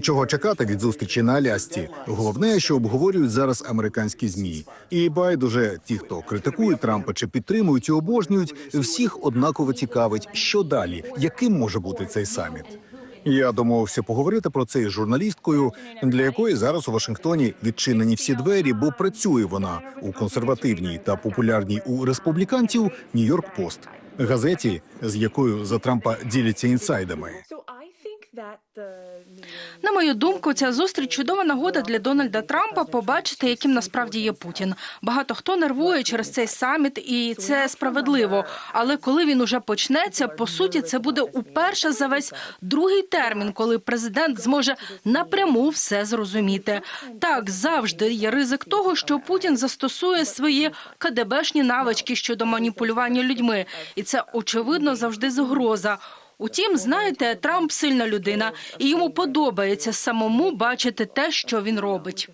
Чого чекати від зустрічі на Алясці? Головне, що обговорюють зараз американські змі. І байдуже ті, хто критикують Трампа чи підтримують і обожнюють, всіх однаково цікавить, що далі, яким може бути цей саміт. Я домовився поговорити про це із журналісткою, для якої зараз у Вашингтоні відчинені всі двері, бо працює вона у консервативній та популярній у республіканців Нью-Йорк Пост, газеті, з якою за Трампа діляться інсайдами. На мою думку, ця зустріч чудова нагода для Дональда Трампа побачити, яким насправді є Путін. Багато хто нервує через цей саміт, і це справедливо. Але коли він уже почнеться, по суті, це буде уперше за весь другий термін, коли президент зможе напряму все зрозуміти. Так завжди є ризик того, що Путін застосує свої КДБшні навички щодо маніпулювання людьми, і це очевидно завжди загроза. Утім, знаєте, Трамп сильна людина, і йому подобається самому бачити те, що він робить.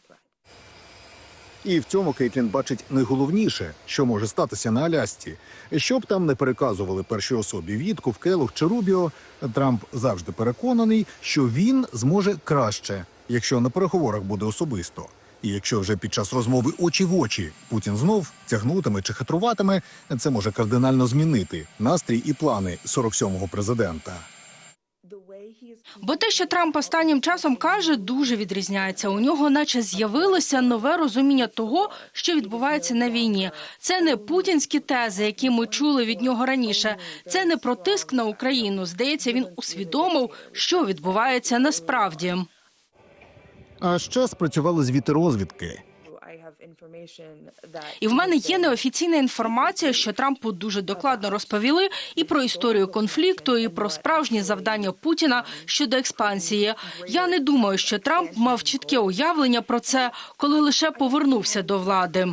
І в цьому Кейтлін бачить найголовніше, що може статися на Алясці. Щоб там не переказували першій особі Вітков, Келух чи Рубіо, Трамп завжди переконаний, що він зможе краще, якщо на переговорах буде особисто. І якщо вже під час розмови очі в очі Путін знов тягнутиме чи хитруватиме, це може кардинально змінити настрій і плани 47-го президента. Бо те, що Трамп останнім часом каже, дуже відрізняється. У нього, наче з'явилося нове розуміння того, що відбувається на війні. Це не путінські тези, які ми чули від нього раніше. Це не про тиск на Україну. Здається, він усвідомив, що відбувається насправді. А ще спрацювали звіти розвідки. І в мене є неофіційна інформація, що Трампу дуже докладно розповіли і про історію конфлікту, і про справжні завдання Путіна щодо експансії. Я не думаю, що Трамп мав чітке уявлення про це, коли лише повернувся до влади.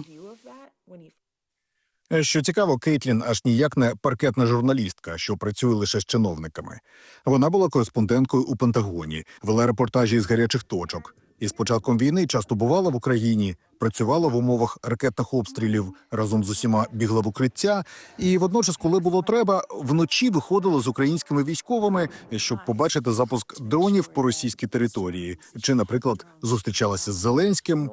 Що цікаво, Кейтлін аж ніяк не паркетна журналістка, що працює лише з чиновниками. Вона була кореспонденткою у Пентагоні, вела репортажі з гарячих точок. І з початком війни часто бувала в Україні, працювала в умовах ракетних обстрілів разом з усіма бігла в укриття. І водночас, коли було треба, вночі виходила з українськими військовими, щоб побачити запуск дронів по російській території, чи, наприклад, зустрічалася з Зеленським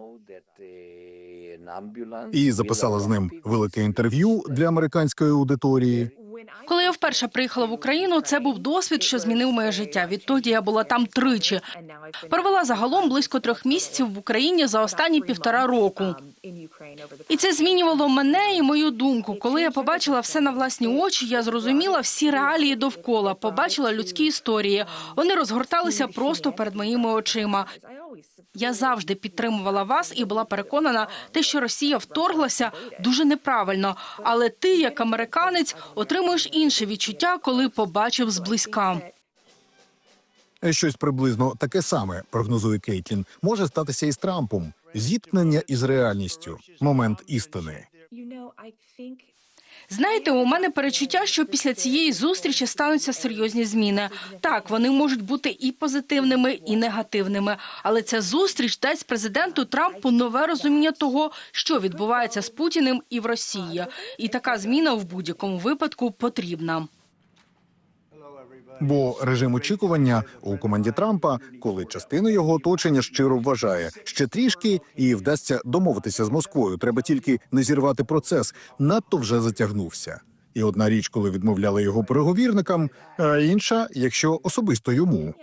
і записала з ним велике інтерв'ю для американської аудиторії. Коли я вперше приїхала в Україну, це був досвід, що змінив моє життя. Відтоді я була там тричі. Провела загалом близько трьох місяців в Україні за останні півтора року. І це змінювало мене і мою думку. Коли я побачила все на власні очі, я зрозуміла всі реалії довкола, побачила людські історії. Вони розгорталися просто перед моїми очима. Я завжди підтримувала вас і була переконана, те, що Росія вторглася, дуже неправильно. Але ти, як американець, отримуєш інше відчуття, коли побачив зблизька. Щось приблизно таке саме прогнозує Кейтлін. Може статися і з Трампом. Зіткнення із реальністю. Момент істини. Знаєте, у мене перечуття, що після цієї зустрічі стануться серйозні зміни. Так, вони можуть бути і позитивними, і негативними. Але ця зустріч дасть президенту Трампу нове розуміння того, що відбувається з Путіним і в Росії. І така зміна в будь-якому випадку потрібна. Бо режим очікування у команді Трампа, коли частина його оточення щиро вважає, ще трішки і вдасться домовитися з Москвою. Треба тільки не зірвати процес. Надто вже затягнувся. І одна річ, коли відмовляли його переговірникам, а інша, якщо особисто йому.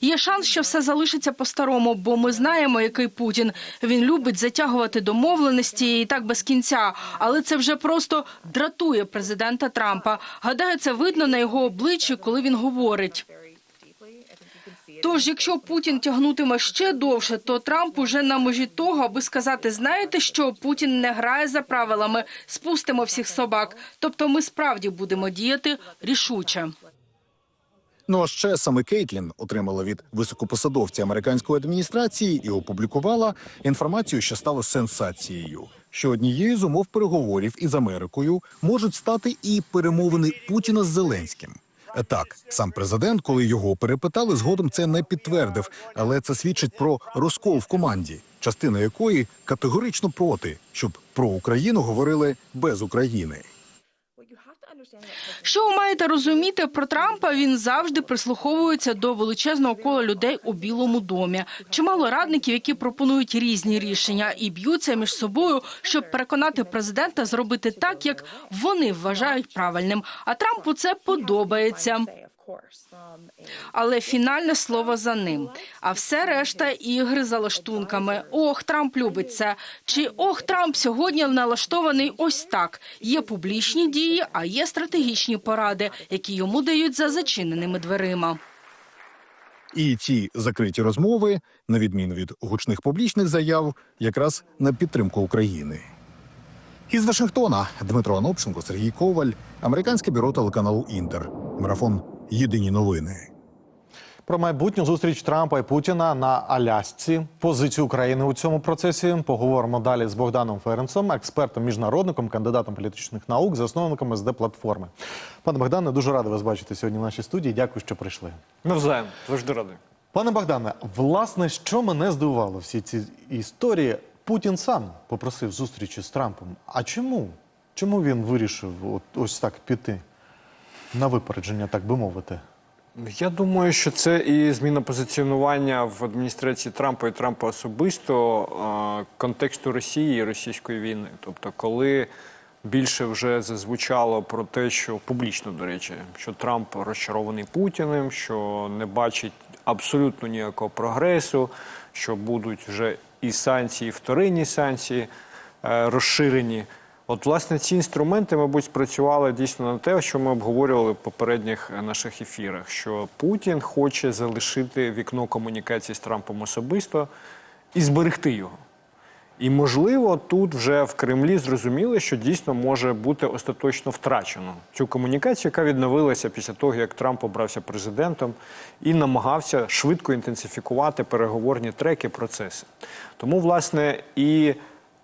Є шанс, що все залишиться по-старому, бо ми знаємо, який Путін. Він любить затягувати домовленості і так без кінця. Але це вже просто дратує президента Трампа. Гадаю, це видно на його обличчі, коли він говорить. Тож, якщо Путін тягнутиме ще довше, то Трамп уже на межі того, аби сказати, знаєте, що Путін не грає за правилами, спустимо всіх собак. Тобто, ми справді будемо діяти рішуче. Ну а ще саме Кейтлін отримала від високопосадовця американської адміністрації і опублікувала інформацію, що стала сенсацією. Що однією з умов переговорів із Америкою можуть стати і перемовини Путіна з Зеленським. Так, сам президент, коли його перепитали, згодом це не підтвердив, але це свідчить про розкол в команді, частина якої категорично проти, щоб про Україну говорили без України. Що ви маєте розуміти про Трампа? Він завжди прислуховується до величезного кола людей у Білому домі. Чимало радників, які пропонують різні рішення і б'ються між собою, щоб переконати президента зробити так, як вони вважають правильним. А Трампу це подобається. Але фінальне слово за ним. А все решта ігри за лаштунками. Ох, Трамп любить це. Чи ох, Трамп сьогодні налаштований ось так. Є публічні дії, а є стратегічні поради, які йому дають за зачиненими дверима. І ці закриті розмови, на відміну від гучних публічних заяв, якраз на підтримку України. Із Вашингтона Дмитро Анопченко, Сергій Коваль, американське бюро телеканалу Інтер. Марафон Єдині новини. Про майбутню зустріч Трампа і Путіна на Алясці, позицію України у цьому процесі. Поговоримо далі з Богданом Ференцем, експертом, міжнародником, кандидатом політичних наук, засновником СД платформи. Пане Богдане, дуже радий вас бачити сьогодні в нашій студії. Дякую, що прийшли. Навзаєм, завжди радий. Пане Богдане, власне, що мене здивувало всі ці історії, Путін сам попросив зустрічі з Трампом. А чому? Чому він вирішив от, ось так піти на випередження, так би мовити? Я думаю, що це і зміна позиціонування в адміністрації Трампа і Трампа особисто контексту Росії і російської війни. Тобто, коли більше вже зазвучало про те, що публічно, до речі, що Трамп розчарований Путіним, що не бачить абсолютно ніякого прогресу, що будуть вже і санкції, і вторинні санкції е, розширені. От, власне, ці інструменти, мабуть, спрацювали дійсно на те, що ми обговорювали в попередніх е, наших ефірах, що Путін хоче залишити вікно комунікації з Трампом особисто і зберегти його. І, можливо, тут вже в Кремлі зрозуміли, що дійсно може бути остаточно втрачено цю комунікацію, яка відновилася після того, як Трамп обрався президентом і намагався швидко інтенсифікувати переговорні треки, процеси. Тому, власне, і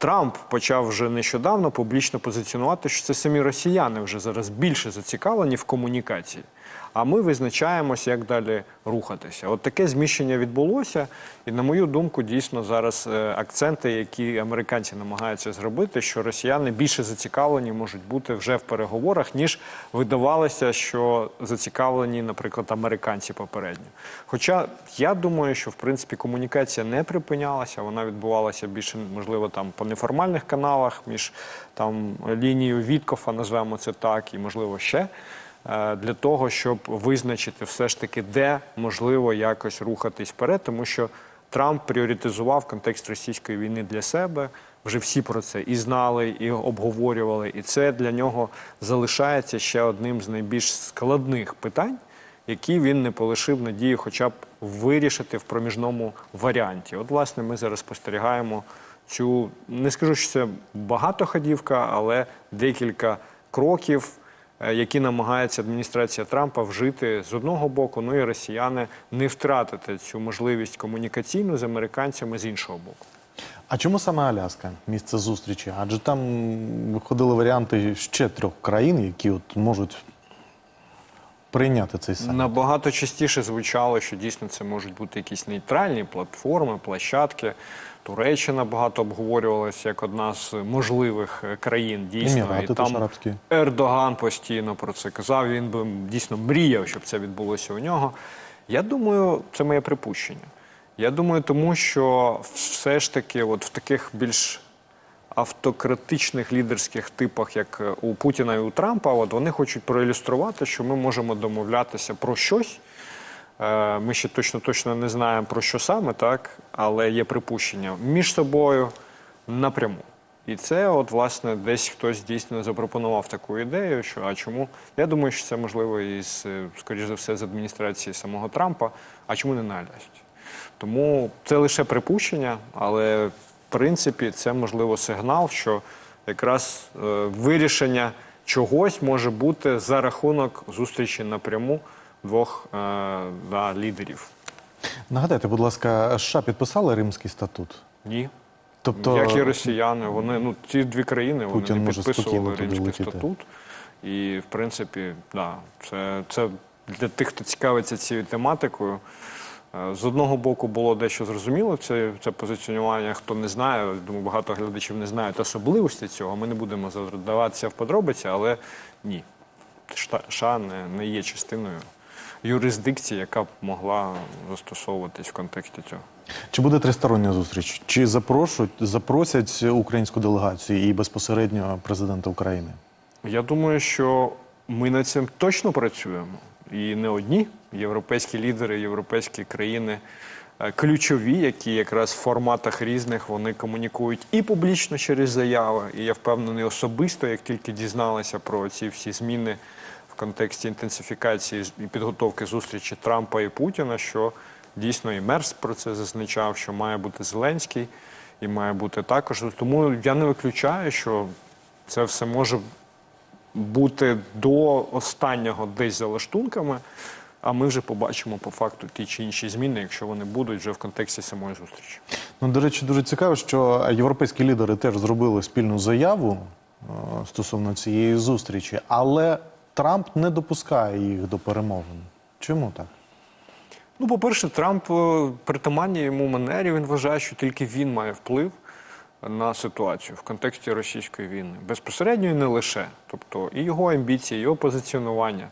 Трамп почав вже нещодавно публічно позиціонувати, що це самі росіяни вже зараз більше зацікавлені в комунікації. А ми визначаємося, як далі рухатися. От таке зміщення відбулося, і на мою думку, дійсно зараз е, акценти, які американці намагаються зробити, що росіяни більше зацікавлені можуть бути вже в переговорах, ніж видавалося, що зацікавлені, наприклад, американці попередньо. Хоча я думаю, що в принципі комунікація не припинялася, вона відбувалася більше, можливо, там по неформальних каналах між там лінією Віткофа, назвемо це так, і можливо ще для того, щоб визначити все ж таки, де можливо якось рухатись вперед, тому що Трамп пріоритизував контекст російської війни для себе. Вже всі про це і знали, і обговорювали. І це для нього залишається ще одним з найбільш складних питань, які він не полишив надії, хоча б вирішити в проміжному варіанті. От, власне, ми зараз спостерігаємо цю, не скажу, що це багатоходівка, але декілька кроків, е, які намагається адміністрація Трампа вжити з одного боку, ну і росіяни не втратити цю можливість комунікаційну з американцями з іншого боку. А чому саме Аляска, місце зустрічі? Адже там виходили варіанти ще трьох країн, які от можуть прийняти цей саміт. Набагато частіше звучало, що дійсно це можуть бути якісь нейтральні платформи, площадки. Туреччина багато обговорювалася як одна з можливих е, країн. Дійсно, Емірати теж арабські. Ердоган постійно про це казав. Він би дійсно мріяв, щоб це відбулося у нього. Я думаю, це моє припущення. Я думаю, тому що все ж таки, от в таких більш автократичних лідерських типах, як е, у Путіна і у Трампа, от вони хочуть проілюструвати, що ми можемо домовлятися про щось. Е, Ми ще точно точно не знаємо про що саме, так, але є припущення між собою напряму. І це, от, власне, десь хтось дійсно запропонував таку ідею, що а чому? Я думаю, що це можливо із, е, скоріш за все, з адміністрації самого Трампа, а чому не на Алясці? Тому це лише припущення, але принципі це можливо сигнал, що якраз е, вирішення чогось може бути за рахунок зустрічі напряму двох е, да, лідерів. Нагадайте, будь ласка, США підписали Римський статут. Ні. Тобто, Як і росіяни, вони ну ці дві країни вони не підписували Римський статут. І в принципі, да, це, це для тих, хто цікавиться цією тематикою. Е, З одного боку було дещо зрозуміло, це, це позиціонування. Хто не знає, думаю, багато глядачів не знають особливості цього. Ми не будемо задаватися в подробиці, але ні. США не, не є частиною юрисдикції, яка б могла застосовуватись в контексті цього. Чи буде тристороння зустріч? Чи запрошують, запросять українську делегацію і безпосередньо президента України? Я думаю, що ми над цим точно працюємо. І не одні європейські лідери, європейські країни е, ключові, які якраз в форматах різних вони комунікують і публічно через заяви. І я впевнений особисто, як тільки дізналися про ці всі зміни в контексті інтенсифікації і підготовки зустрічі Трампа і Путіна, що дійсно і Мерс про це зазначав, що має бути Зеленський і має бути також. Тому я не виключаю, що це все може бути до останнього десь за лаштунками, а ми вже побачимо по факту ті чи інші зміни, якщо вони будуть вже в контексті самої зустрічі. Ну, до речі, дуже цікаво, що європейські лідери теж зробили спільну заяву е, стосовно цієї зустрічі, але Трамп не допускає їх до перемовин. Чому так? Ну, по-перше, Трамп е, притаманні йому манері, він вважає, що тільки він має вплив на ситуацію в контексті російської війни. Безпосередньо і не лише. Тобто і його амбіції, його позиціонування.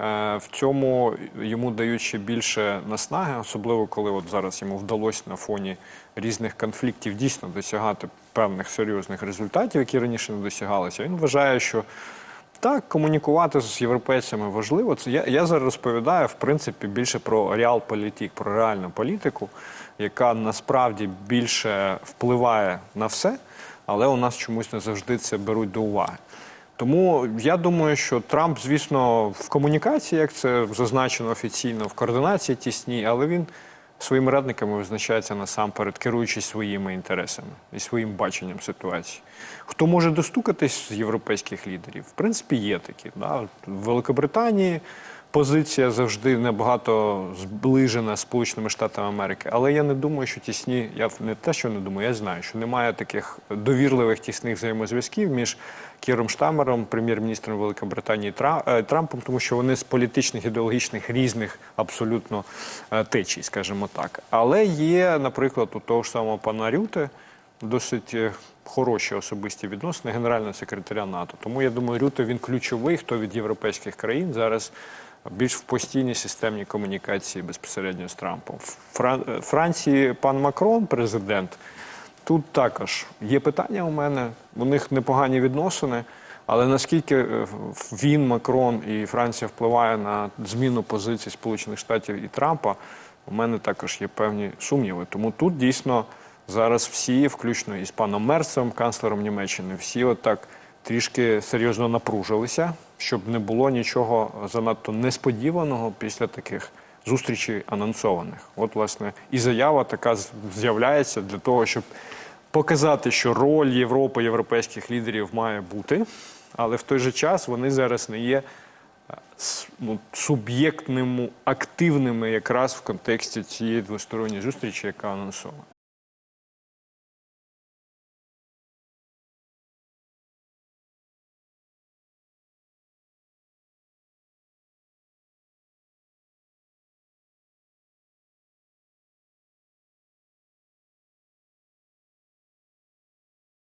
Е, В цьому йому дають ще більше наснаги, особливо коли от зараз йому вдалося на фоні різних конфліктів дійсно досягати певних серйозних результатів, які раніше не досягалися. Він вважає, що так, комунікувати з європейцями важливо. Це я, я зараз розповідаю в принципі більше про реал-політик, про реальну політику, яка насправді більше впливає на все, але у нас чомусь не завжди це беруть до уваги. Тому я думаю, що Трамп, звісно, в комунікації, як це зазначено офіційно, в координації тісній, але він своїми радниками визначається насамперед, керуючись своїми інтересами і своїм баченням ситуації. Хто може достукатись з європейських лідерів? В принципі, є такі. Да? В Великобританії позиція завжди набагато зближена з Сполученими Штатами Америки. Але я не думаю, що тісні, я не те, що не думаю, я знаю, що немає таких довірливих тісних взаємозв'язків між Кіром Штамером, прем'єр-міністром Великобританії е, Трампом, тому що вони з політичних ідеологічних різних абсолютно е, течій, скажімо так. Але є, наприклад, у того ж самого пана Рюте досить е, хороші особисті відносини генерального секретаря НАТО. Тому я думаю, Рюте він ключовий, хто від європейських країн зараз більш в постійній системній комунікації безпосередньо з Трампом. В е, Франції пан Макрон, президент. Тут також є питання у мене. У них непогані відносини, але наскільки е, він, Макрон і Франція впливає на зміну позицій Сполучених Штатів і Трампа, у мене також є певні сумніви. Тому тут дійсно зараз всі, включно із паном Мерцем, канцлером Німеччини, всі отак трішки серйозно напружилися, щоб не було нічого занадто несподіваного після таких зустрічей анонсованих. От, власне, і заява така з'являється для того, щоб показати, що роль Європи, європейських лідерів має бути, але в той же час вони зараз не є е, ну, суб'єктними, активними якраз в контексті цієї двосторонньої зустрічі, яка анонсована.